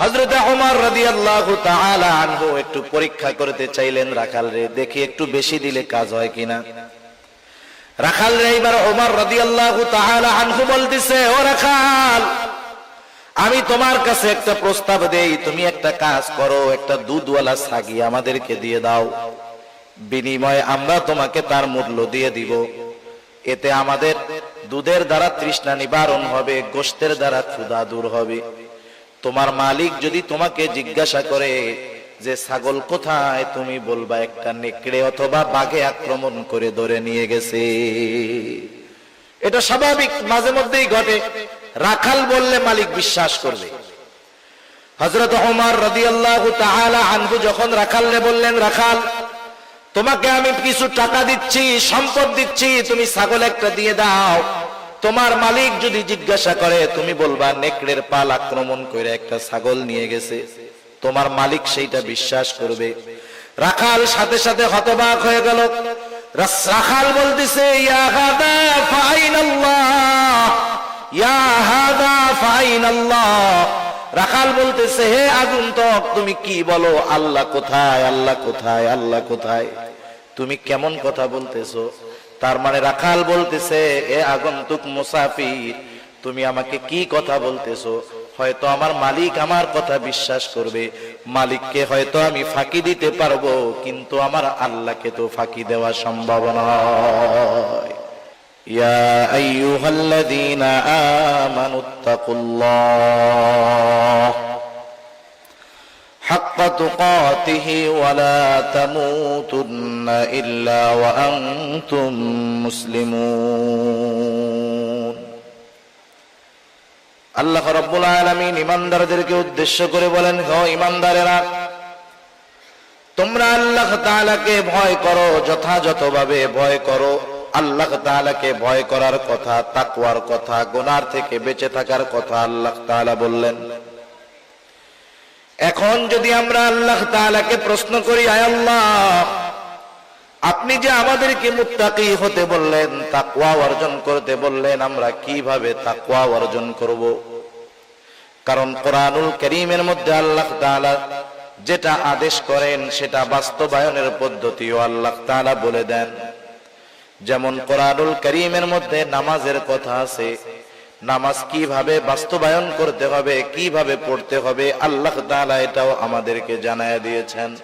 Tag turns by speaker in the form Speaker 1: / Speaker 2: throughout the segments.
Speaker 1: হজরত আনহু একটু পরীক্ষা করতে চাইলেন, রাখাল রে, দেখি একটু বেশি দিলে কাজ হয় কিনা? রাখাল রে আনহু ও রাখাল, আমি তোমার কাছে একটা প্রস্তাব দেই, তুমি একটা কাজ করো, একটা দুধওয়ালা ছাগি আমাদেরকে দিয়ে দাও। বিনিময়ে আমরা তোমাকে তার মূল্য দিয়ে দিব। এতে আমাদের দুধের দ্বারা তৃষ্ণা নিবারণ হবে, গোষ্ঠের দ্বারা ক্ষুধা দূর হবে। তোমার মালিক যদি তোমাকে জিজ্ঞাসা করে যে, ছাগল কোথায়? তুমি বলবা, একটা নেকড়ে অথবা বাঘে আক্রমণ করে ধরে নিয়ে গেছে। এটা স্বাভাবিক, মাঝে মধ্যেই ঘটে। রাখাল বললে মালিক বিশ্বাস করবে। হজরত ওমর রাদিয়াল্লাহু তাআলা আনহু যখন রাখালরে বললেন, রাখাল, তোমাকে আমি কিছু টাকা দিচ্ছি, সম্পদ দিচ্ছি, তুমি ছাগল একটা দিয়ে দাও। তোমার মালিক যদি জিজ্ঞাসা করে, তুমি বলবা নেকড়ের পাল আক্রমণ করে একটা ছাগল নিয়ে গেছে? তোমার মালিক সেইটা বিশ্বাস করবে। রাখাল সাথে সাথে হতবাক হয়ে গেল। রাখাল বলতেছে রাখাল বলতেছে, হে আগন্তুক, তুমি কি বলো? আল্লাহ কোথায়? আল্লাহ কোথায়? আল্লাহ কোথায়? তুমি কেমন কথা বলতেছো? তার মানে রাখাল বলতেছে, এ আগন্তুক মুসাফির, তুমি আমাকে কি কথা বলতেছো? হয়তো আমার মালিক আমার কথা বিশ্বাস করবে। মালিককে হয়তো আমি ফাঁকি দিতে পারব, কিন্তু আমার আল্লাহকে তো ফাঁকি দেওয়া সম্ভব নয়। ইয়া আমানুত্তাকুল্লাহ حق تقاته ولا تموتن إلا وأنتم مسلمون আল্লাহ রব্বুল আলমিন ইমানদারদেরকে উদ্দেশ্য করে বলেন হ ইমানদারেরা তোমরা আল্লাহ তাআলাকে ভয় করো যথাযথভাবে ভয় করো আল্লাহ তাআলাকে ভয় করার কথা তাকওয়ার কথা গুনার থেকে বেঁচে থাকার কথা আল্লাহ তাআলা বললেন এখন যদি আমরা আল্লাহ তাআলাকে প্রশ্ন করি, আয় আল্লাহ, আপনি যে আমাদেরকে মুত্তাকি হতে বললেন, তাকওয়া অর্জন করতে বললেন, আমরা কীভাবে তাকওয়া অর্জন করব? কারণ কোরআনুল করিমের মধ্যে আল্লাহ তাআলা যেটা আদেশ করেন, সেটা বাস্তবায়নের পদ্ধতিও আল্লাহ তাআলা বলে দেন। যেমন কোরআনুল করিমের মধ্যে নামাজের কথা আছে নামাজ কীভাবে বাস্তবায়ন করতে হবে, কীভাবে পড়তে হবে, আল্লাহ তাআলা এটাও আমাদেরকে জানায় দিয়েছেন।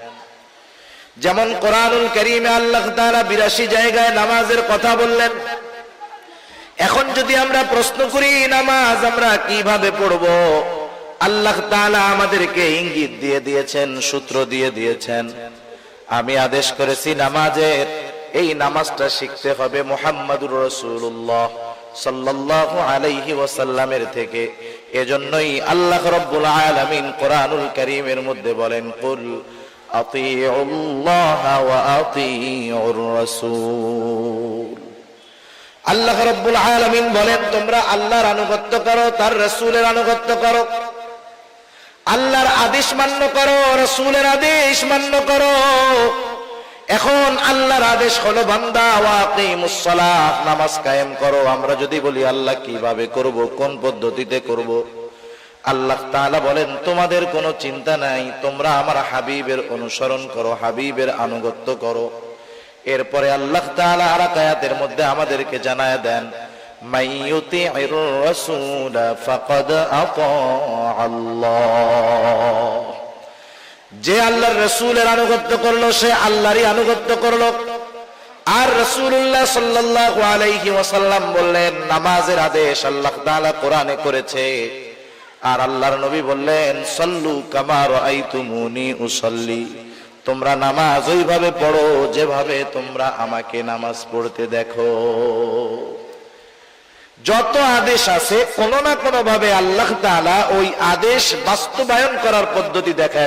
Speaker 1: যেমন কোরআনুল করিমে আল্লাহ তাআলা বিরাশি জায়গায় নামাজের কথা বললেন, এখন যদি আমরা প্রশ্ন করি, নামাজ আমরা কীভাবে পড়ব? আল্লাহ তাআলা আমাদেরকে ইঙ্গিত দিয়ে দিয়েছেন, সূত্র দিয়ে দিয়েছেন। আমি আদেশ করেছি, নামাজের এই নামাজটা শিখতে হবে মুহাম্মাদুর রাসূলুল্লাহ। এজন্যই আলামিন মধ্যে বলেন বলেন, তোমরা আল্লাহর আনুগত্য করো, তার রসুলের আনুগত্য করো। আল্লাহর আদেশ মান্য করো, রসুলের আদেশ মান্য করো। এখন আল্লাহর আদেশ হলো, বান্দা ওয়াকিমুস সালাত, নামাজ কায়েম করো। আমরা যদি বলি, আল্লাহ কীভাবে করব? কোন পদ্ধতিতে করব? আল্লাহ তাআলা বলেন, তোমাদের কোনো চিন্তা নাই, তোমরা আমার হাবিবের অনুসরণ করো, হাবিবের আনুগত্য করো। এরপরে আল্লাহ তাআলা আর এক মধ্যে আমাদেরকে জানায় দেন মাইয়ুতি'ir রাসূল ফাকাদ আতা আল্লাহ। যে আল্লাহর রসুলের আনুগত্য করল, সে আল্লাহরই আনুগত্য করল। আর রসুল্লাহ সাল্লাল্লাহু আলাইহি ওয়াসাল্লাম বললেন, নামাজের আদেশ আল্লাহ তাআলা কোরআনে করেছে। আর আল্লাহর নবী বললেন, সল্লু কামা রাআইতুমুনি উসাল্লি। তোমরা নামাজ ওইভাবে পড়ো যেভাবে তোমরা আমাকে নামাজ পড়তে দেখো। যত আদেশ আছে, কোনো না কোনো ভাবে আল্লাহ তাআলা ওই আদেশ বাস্তবায়ন করার পদ্ধতি দেখায়